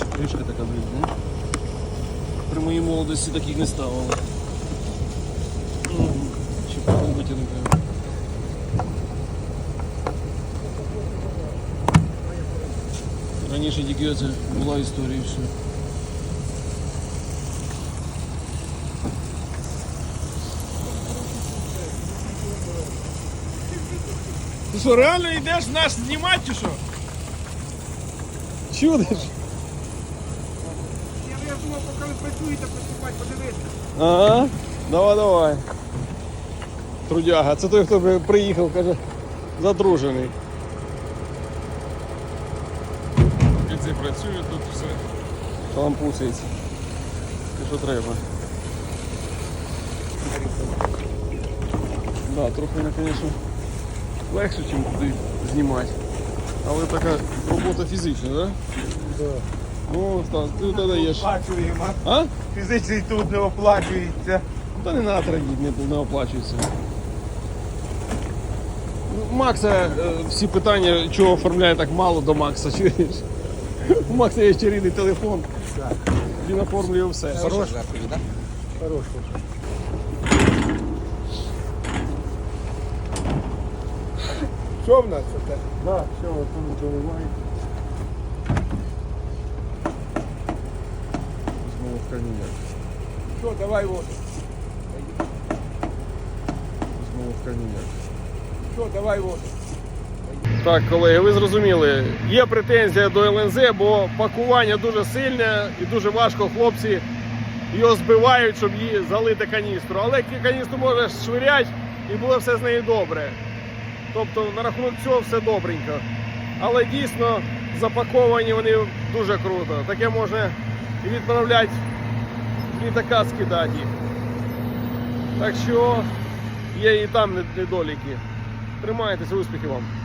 бачиш, кришка така блідна. При моей молодости таких не ставили. Щоб вибити не Раніше тільки оце була історія і все. Ти що, реально йдеш нас знімати чи що? Чудо же! Я поки ви працюєте, поступати, подивитися. Ага, давай, давай. Трудяга, це той, хто приїхав, каже, задружений. Як це працює, тут все. Шалампуситься. Те, що треба. Да, трохи, ну, звісно, легше, ніж туди знімати. Але така робота фізична, так? Да? Да. Ну, так, ти тоді даєш. Оплачуємо. А? Фізичний тут не оплачується. Та не треба не, не оплачується. Ну, Макса е, всі питання, чого оформляє так мало до Макса, чуєш? У Макса є ще рідний телефон. Він оформлює все. Хорош. Хорош. Що в нас це? Да, все, вот тут доливай. Знову коньяк. Що, давай воду. Знову коньяк. Що, давай воду. Так, колеги, ви зрозуміли, є претензія до ЛНЗ, бо пакування дуже сильне і дуже важко хлопці його збивають, щоб її залити каністру. Але каністру можеш швиряти і буде все з нею добре. Тобто на рахунок цього все добренько. Але дійсно запаковані вони дуже круто. Таке можна і відправляти літака скидати. їх. Так що є і там недоліки. Тримайтеся, успіхів вам!